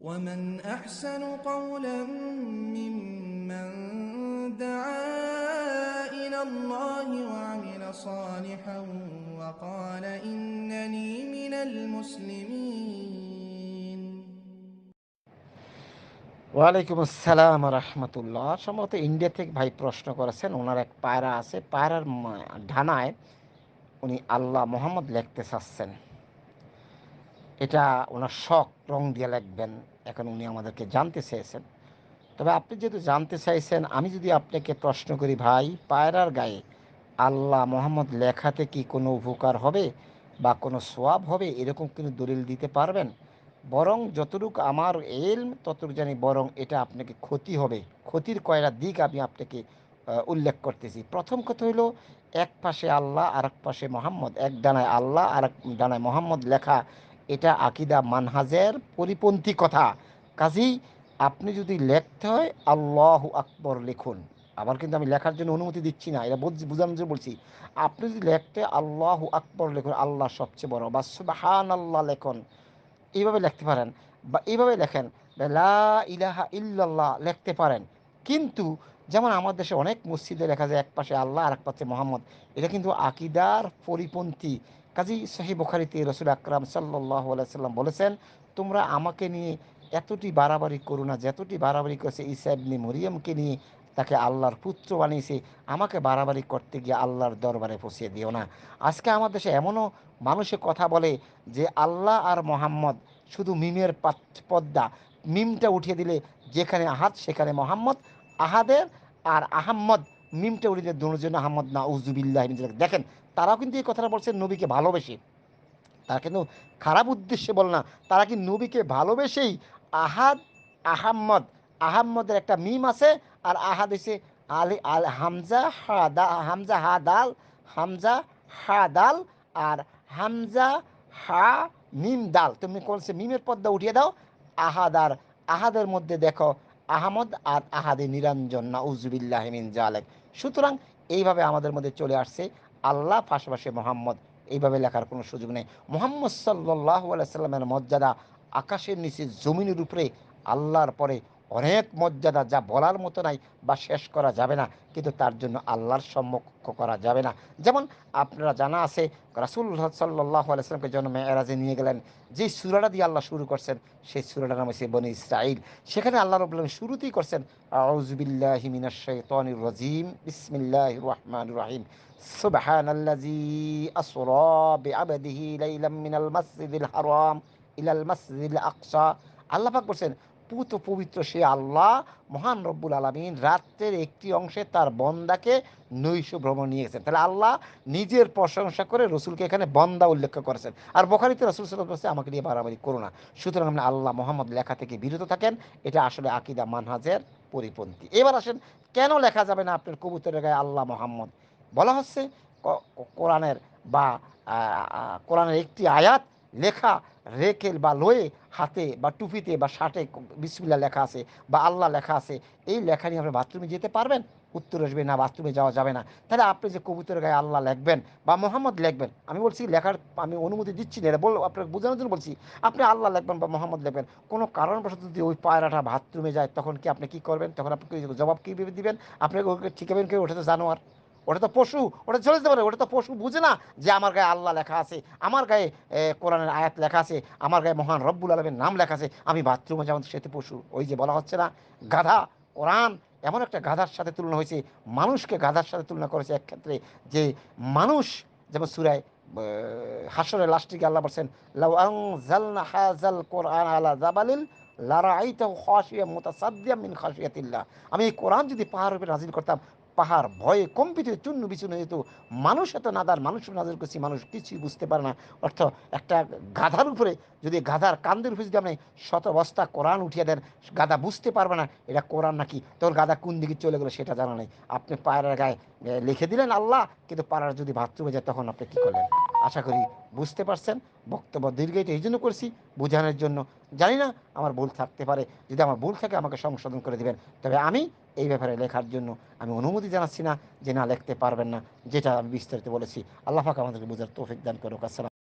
ومن أحسن قولا ممن دعا إلى الله وعمل صالحا وقال إنني من المسلمين ওয়ালাইকুম আসসালাম রহমতুল্লাহ সম্ভবত ইন্ডিয়া থেকে ভাই প্রশ্ন করেছেন ওনার এক পায়রা আছে পায়রার মা- ডানায় উনি আল্লাহ মোহাম্মদ লিখতে চাচ্ছেন এটা ওনার শখ রং দিয়ে লিখবেন, এখন উনি আমাদেরকে জানতে চেয়েছেন তবে আপনি যেহেতু জানতে চাইছেন, আমি যদি আপনাকে প্রশ্ন করি, ভাই, পায়রার গায়ে আল্লাহ মোহাম্মদ লেখাতে কি কোনো উপকার হবে বা কোনো সোয়াব হবে? এরকম কিন্তু দলিল দিতে পারবেন? বরং যতটুকু আমার এলম, ততটুকু জানি বরং এটা আপনাকে ক্ষতি হবে। ক্ষতির কয়টা দিক আমি আপনাকে উল্লেখ করতেছি। প্রথম কথা হইল এক পাশে আল্লাহ আর এক পাশে মোহাম্মদ। এক ডানায় আল্লাহ আর এক ডানায় মোহাম্মদ লেখা এটা আকিদা মানহাজের পরিপন্থী কথা। কাজেই আপনি যদি লেখতে হয়, আল্লাহ আকবর লিখুন। আবার কিন্তু আমি লেখার জন্য অনুমতি দিচ্ছি না, এটা বুঝ- বোঝানোর জন্য বলছি। আপনি যদি লিখতে আল্লাহ আকবর লিখুন, আল্লাহ সবচেয়ে বড়, বা সুবাহান আল্লাহ লেখন, এইভাবে লিখতে পারেন, বা এইভাবে লেখেন, লা ইলাহা ইল্লাল্লাহ লিখতে পারেন। কিন্তু যেমন আমাদের দেশে অনেক মসজিদে লেখা যায়, এক পাশে আল্লাহ আর এক পাশে মোহাম্মদ, এটা কিন্তু আকিদার পরিপন্থী। কাজী সহি বখারিতে রসুল আকরাম সাল্লাহ সাল্লাম বলেছেন, তোমরা আমাকে নিয়ে এতটি বাড়াবাড়ি করো না, যতটি বাড়াবাড়ি করেছে ঈসা ইবনে মরিয়মকে নিয়ে তাকে আল্লাহর পুত্র বানিয়েছে, আমাকে বাড়াবাড়ি করতে গিয়ে আল্লাহর দরবারে পৌঁছিয়ে দিও না। আজকে আমার দেশে এমনও মানুষে কথা বলে যে আল্লাহ আর মোহাম্মদ শুধু মিমের পদ্মা, মিমটা উঠিয়ে দিলে যেখানে আহাদ সেখানে মোহাম্মদ, আহাদের আর আহাম্মদ মিমটা উঠিয়ে দিলে দুজন আহমদ না উজুবিল্লাহ দেখেন তারাও কিন্তু এই কথাটা বলছে, নবীকে ভালোবেসে। তারা কিন্তু খারাপ উদ্দেশ্যে বল না, তারা কি নবীকে ভালোবেসেই আহাদ, আহাম্মদ, আহাম্মদের একটা মিম আছে, আর আহাদ হচ্ছে আলি, আল হামজা হাদা, হামজা হাদাল হামজা হাদাল, আর হামজা হা মিম দাল। তুমি কোনসে মিমের পদ্মা উঠিয়ে দাও, আহাদ আর আহাদের মধ্যে দেখো আহমদ আর আহাদে নিরঞ্জন না উজবিল্লাহ মিন জালেক। সুতরাং এইভাবে আমাদের মধ্যে চলে আসছে আল্লাহ পাশাপাশি মোহাম্মদ। এইভাবে লেখার কোনো সুযোগ নেই। মোহাম্মদ সাল্লাহ সাল্লামের মর্যাদা আকাশের নিচে, জমিনের উপরে, আল্লাহর পরে অনেক মর্যাদা যা বলার মতো নাই বা শেষ করা যাবে না। কিন্তু তার জন্য আল্লাহর সম্মুখ করা যাবে না। যেমন আপনারা জানা আছে, রাসুল সাল্লাহ আলাইসলামকে জন্য মেয়েরাজে নিয়ে গেলেন, যে সুরাটা দিয়ে আল্লাহ শুরু করছেন, সেই সুরাটার নাম হচ্ছে বনি ইসরাইল সেখানে আল্লাহ রবুল্লাহ শুরুতেই করছেন রাজিম, বিসমিল্লাহির রহমানির রহিম। سبحان الذي أسرى بعبده ليلا من المسجد الحرام إلى المسجد الأقصى আল্লাহ পাক বলছেন পুত পবিত্র সে আল্লাহ মহান রব্বুল আলমিন রাত্রের একটি অংশে তার বন্দাকে নৈশ ভ্রমণ নিয়ে গেছেন তাহলে আল্লাহ নিজের প্রশংসা করে রসুলকে এখানে বন্দা উল্লেখ করেছেন আর বখারিতে রসুল সাল্লাহ বলছে আমাকে নিয়ে বাড়াবাড়ি করো না সুতরাং আপনি আল্লাহ মোহাম্মদ লেখা থেকে বিরত থাকেন এটা আসলে আকিদা মানহাজের পরিপন্থী এবার আসেন কেন লেখা যাবে না আপনার কবুতরের গায়ে আল্লাহ মোহাম্মদ বলা হচ্ছে কোরআনের বা কোরআনের একটি আয়াত লেখা, রেখে বা লয়ে হাতে বা টুপিতে বা শার্টে বিসমিল্লা লেখা আছে বা আল্লাহ লেখা আছে, এই লেখা নিয়ে আপনি বাথরুমে যেতে পারবেন? উত্তর আসবে, না, বাথরুমে যাওয়া যাবে না। তাহলে আপনি যে কবুতরের গায়ে আল্লাহ লিখবেন বা মোহাম্মদ লিখবেন, আমি বলছি লেখার, আমি অনুমতি দিচ্ছি না, এটা আপনাকে বোঝানোর জন্য বলছি, আপনি আল্লাহ লিখবেন বা মোহাম্মদ লেখবেন, কোনো কারণবশত যদি ওই পায়রাটা বাথরুমে যায়, তখন কি আপনি কি করবেন? তখন আপনি জবাব কীভাবে দিবেন? আপনি ওকে ঠিকাবেন কেউ ওটা তো জানোয়ার। ওটা তো পশু, ওটা চলে যেতে পারে, ওটা তো পশু বুঝে না যে আমার গায়ে আল্লাহ লেখা আছে, আমার গায়ে কোরআনের আয়াত লেখা আছে, আমার গায়ে মহান রব্বুল আলমের নাম লেখা আছে, আমি বাথরুমে যেমন সেতে পশু, ওই যে বলা হচ্ছে না, গাধা, কোরআন এমন একটা গাধার সাথে তুলনা হয়েছে, মানুষকে গাধার সাথে তুলনা করেছে এক ক্ষেত্রে যে মানুষ, যেমন সুরায় হাসরের লাস্টিকে আল্লাহ বলছেন, লাউ কোরআন জাবালিল মিন আমি এই কোরআন যদি পাহাড়ের উপরে নাজিল করতাম পাহাড় ভয়ে কম্পিত চূন্য চূর্ণ বিচূর্ণ যেত। মানুষ এত নাদার, মানুষ নাদার করছি, মানুষ কিছুই বুঝতে পারে না। অর্থ একটা গাধার উপরে যদি গাধার কান্দের উপরে যদি আপনি শত বস্তা কোরআন উঠিয়ে দেন, গাধা বুঝতে পারবে না, এটা কোরআন নাকি? তোর গাধা কোন দিকে চলে গেলো সেটা জানা নেই। আপনি পায়রার গায়ে লিখে দিলেন আল্লাহ, কিন্তু পাড়ার যদি বাথরুমে যায়, তখন আপনি কী করলেন? আশা করি বুঝতে পারছেন, বক্তব্য দীর্ঘায়িত এই জন্য করছি, বোঝানোর জন্য। জানি না আমার ভুল থাকতে পারে, যদি আমার ভুল থাকে আমাকে সংশোধন করে দিবেন। তবে আমি এই ব্যাপারে লেখার জন্য আমি অনুমতি জানাচ্ছি না যে না লিখতে পারবেন না, যেটা আমি বিস্তারিত বলেছি। আল্লাহ পাক আমাদেরকে বোঝার তৌফিক দান করুক। আসসালাম